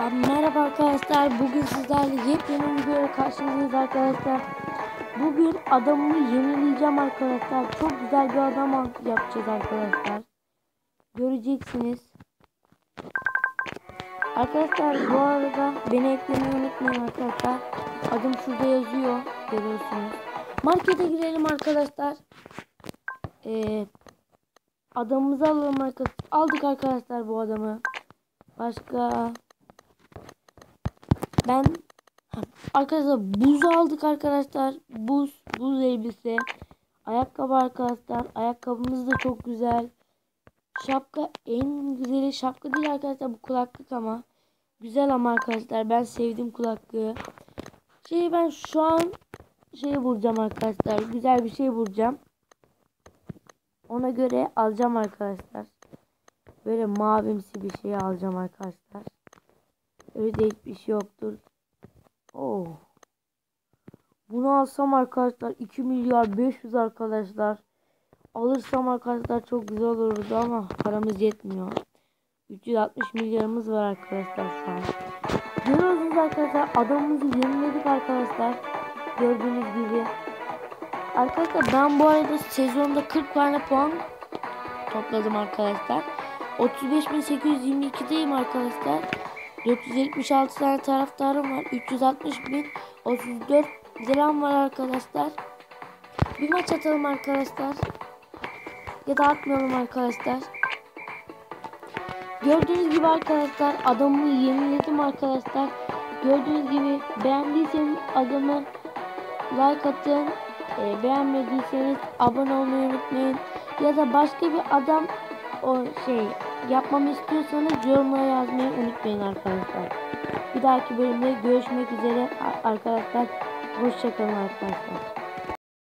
Merhaba arkadaşlar. Bugün sizlerle yepyeni videoya karşınızdayız arkadaşlar. Bugün adamımı yenileyeceğim arkadaşlar. Çok güzel bir adam yapacağız arkadaşlar. Göreceksiniz. Arkadaşlar bu arada beni eklemeyi unutmayın arkadaşlar. Adım şurada yazıyor. Görüyorsunuz. Markete girelim arkadaşlar. Ee, adamımızı alalım arkadaşlar. Aldık arkadaşlar bu adamı. Başka ben arkadaşlar buz aldık arkadaşlar. Buz, buz elbise. Ayakkabı arkadaşlar. Ayakkabımız da çok güzel. Şapka en güzeli şapka değil arkadaşlar bu kulaklık ama. Güzel ama arkadaşlar ben sevdim kulaklığı. Şey ben şu an şey vuracağım arkadaşlar. Güzel bir şey vuracağım. Ona göre alacağım arkadaşlar. Böyle mavimsi bir şey alacağım arkadaşlar. Öyle de hiçbir şey yoktur. Oh. Bunu alsam arkadaşlar 2 milyar 500 arkadaşlar. Alırsam arkadaşlar çok güzel olurdu ama paramız yetmiyor. 360 milyarımız var arkadaşlar şu an. Görüyorsunuz arkadaşlar adamımızı yeniledik arkadaşlar. Gördüğünüz gibi. Arkadaşlar ben bu arada sezonda 40 tane puan topladım arkadaşlar. 35.822'deyim arkadaşlar. 476 tane taraftarım var. 360 bin 34 liram var arkadaşlar. Bir maç atalım arkadaşlar. Ya da atmayalım arkadaşlar. Gördüğünüz gibi arkadaşlar adamı yeniledim arkadaşlar. Gördüğünüz gibi beğendiyseniz adamı like atın. E, beğenmediyseniz abone olmayı unutmayın. Ya da başka bir adam o şey yapmamı istiyorsanız yorumlara yazmayı unutmayın arkadaşlar. Bir dahaki bölümde görüşmek üzere arkadaşlar. Hoşçakalın arkadaşlar.